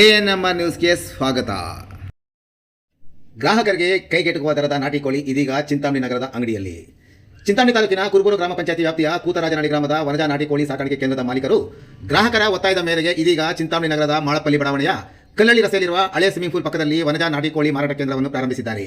A N M R ನ್ಯೂಸ್ಗೆ ಸ್ವಾಗತ. ಗ್ರಾಹಕರಿಗೆ ಕೈಗೆಟುಕುವ ದರದ ನಾಟಿ ಕೋಳಿ ಇದೀಗ ಚಿಂತಾಮಣಿ ನಗರದ ಅಂಗಡಿಯಲ್ಲಿ. ಚಿಂತಾಮಣಿ ತಾಲೂಕಿನ ಕುರುಬೂರು ಗ್ರಾಮ ಪಂಚಾಯತಿ ವ್ಯಾಪ್ತಿಯ ಕೂತರಾಜನಹಳ್ಳಿ ಗ್ರಾಮದ ವನಜಾ ನಾಟಿ ಕೋಳಿ ಸಾಕಾಣಿಕೆ ಕೇಂದ್ರದ ಮಾಲೀಕರು ಗ್ರಾಹಕರ ಒತ್ತಾಯದ ಮೇರೆಗೆ ಇದೀಗ ಚಿಂತಾಮಣಿ ನಗರದ ಮಾಳಪಲ್ಲಿ ಬಡಾವಣೆಯ ಕಲ್ಲಳ್ಳಿ ರಸ್ತೆಯಲ್ಲಿರುವ ಹಳೆ ಸ್ವಿಮ್ಮಿಂಗ್ ಪೂಲ್ ಪಕ್ಕದಲ್ಲಿ ವನಜಾ ನಾಟಿ ಕೋಳಿ ಮಾರಾಟ ಕೇಂದ್ರವನ್ನು ಪ್ರಾರಂಭಿಸಿದ್ದಾರೆ.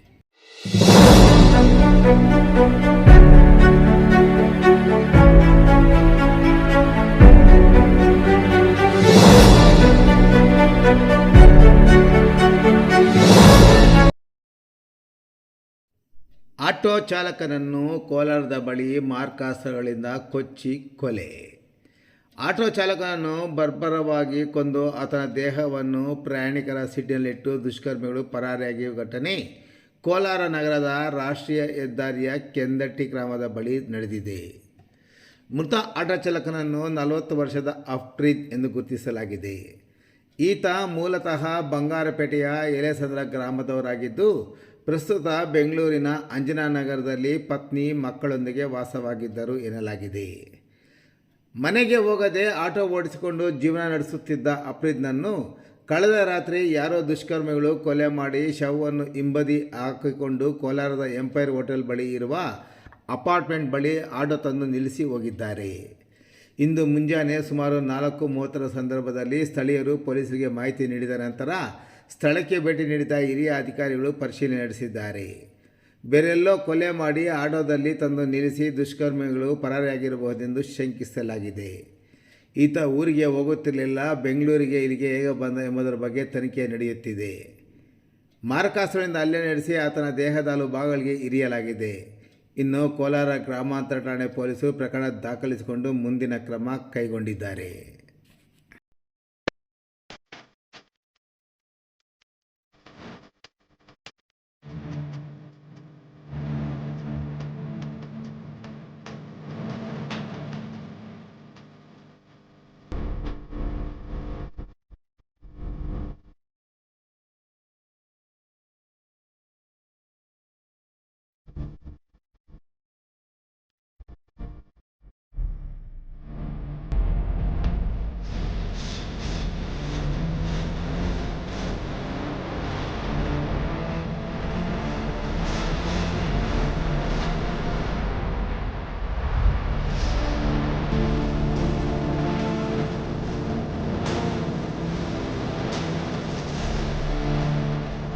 ಆಟೋ ಚಾಲಕನನ್ನು ಕೋಲಾರದ ಬಳಿ ಮಾರ್ಕಾಸ್ತ್ರಗಳಿಂದ ಕೊಚ್ಚಿ ಕೊಲೆ. ಆಟೋ ಚಾಲಕನನ್ನು ಬರ್ಬರವಾಗಿ ಕೊಂದು ಆತನ ದೇಹವನ್ನು ಪ್ರಯಾಣಿಕರ ಸಿಟ್ಟಿನಲ್ಲಿಟ್ಟು ದುಷ್ಕರ್ಮಿಗಳು ಪರಾರಿಯಾಗಿ ಘಟನೆ. ಕೋಲಾರ ನಗರದ ರಾಷ್ಟ್ರೀಯ ಹೆದ್ದಾರಿಯ ಕೆಂದಟ್ಟಿ ಗ್ರಾಮದ ಬಳಿ ನಡೆದಿದೆ. ಮೃತ ಆಟೋ ಚಾಲಕನನ್ನು ನಲವತ್ತು ವರ್ಷದ ಅಫ್ರೀದ್ ಎಂದು ಗುರುತಿಸಲಾಗಿದೆ. ಈತ ಮೂಲತಃ ಬಂಗಾರಪೇಟೆಯ ಎಲೆಸಂದ್ರ ಗ್ರಾಮದವರಾಗಿದ್ದು, ಪ್ರಸ್ತುತ ಬೆಂಗಳೂರಿನ ಅಂಜನಾನಗರದಲ್ಲಿ ಪತ್ನಿ, ಮಕ್ಕಳೊಂದಿಗೆ ವಾಸವಾಗಿದ್ದರು ಎನ್ನಲಾಗಿದೆ. ಮನೆಗೆ ಹೋಗದೆ ಆಟೋ ಓಡಿಸಿಕೊಂಡು ಜೀವನ ನಡೆಸುತ್ತಿದ್ದ ಅಫ್ರೀದ್ನನ್ನು ಕಳೆದ ರಾತ್ರಿ ಯಾರೋ ದುಷ್ಕರ್ಮಿಗಳು ಕೊಲೆ ಮಾಡಿ ಶವವನ್ನು ಹಿಂಬದಿ ಹಾಕಿಕೊಂಡು ಕೋಲಾರದ ಎಂಪೈರ್ ಹೋಟೆಲ್ ಬಳಿ ಇರುವ ಅಪಾರ್ಟ್ಮೆಂಟ್ ಬಳಿ ಆಟೋ ತಂದು ನಿಲ್ಲಿಸಿ ಹೋಗಿದ್ದಾರೆ. ಇಂದು ಮುಂಜಾನೆ ಸುಮಾರು ನಾಲ್ಕು ಮೂವತ್ತರ ಸಂದರ್ಭದಲ್ಲಿ ಸ್ಥಳೀಯರು ಪೊಲೀಸರಿಗೆ ಮಾಹಿತಿ ನೀಡಿದ ನಂತರ ಸ್ಥಳಕ್ಕೆ ಭೇಟಿ ನೀಡಿದ ಹಿರಿಯ ಅಧಿಕಾರಿಗಳು ಪರಿಶೀಲನೆ ನಡೆಸಿದ್ದಾರೆ. ಬೇರೆಲ್ಲೋ ಕೊಲೆ ಮಾಡಿ ಆಟೋದಲ್ಲಿ ತಂದು ನಿಲ್ಲಿಸಿ ದುಷ್ಕರ್ಮಿಗಳು ಪರಾರಿಯಾಗಿರಬಹುದೆಂದು ಶಂಕಿಸಲಾಗಿದೆ. ಈತ ಊರಿಗೆ ಹೋಗುತ್ತಿರಲಿಲ್ಲ, ಬೆಂಗಳೂರಿಗೆ ಇಲ್ಲಿಗೆ ಹೇಗೆ ಬಂದ ಎಂಬುದರ ಬಗ್ಗೆ ತನಿಖೆ ನಡೆಯುತ್ತಿದೆ. ಮಾರಕಾಸ್ತ್ರದಿಂದ ಹಲ್ಲೆ ನಡೆಸಿ ಆತನ ದೇಹದ ಹಲವು ಭಾಗಗಳಿಗೆ ಇರಿಯಲಾಗಿದೆ. ಇನ್ನು ಕೋಲಾರ ಗ್ರಾಮಾಂತರ ಠಾಣೆ ಪೊಲೀಸರು ಪ್ರಕರಣ ದಾಖಲಿಸಿಕೊಂಡು ಮುಂದಿನ ಕ್ರಮ ಕೈಗೊಂಡಿದ್ದಾರೆ.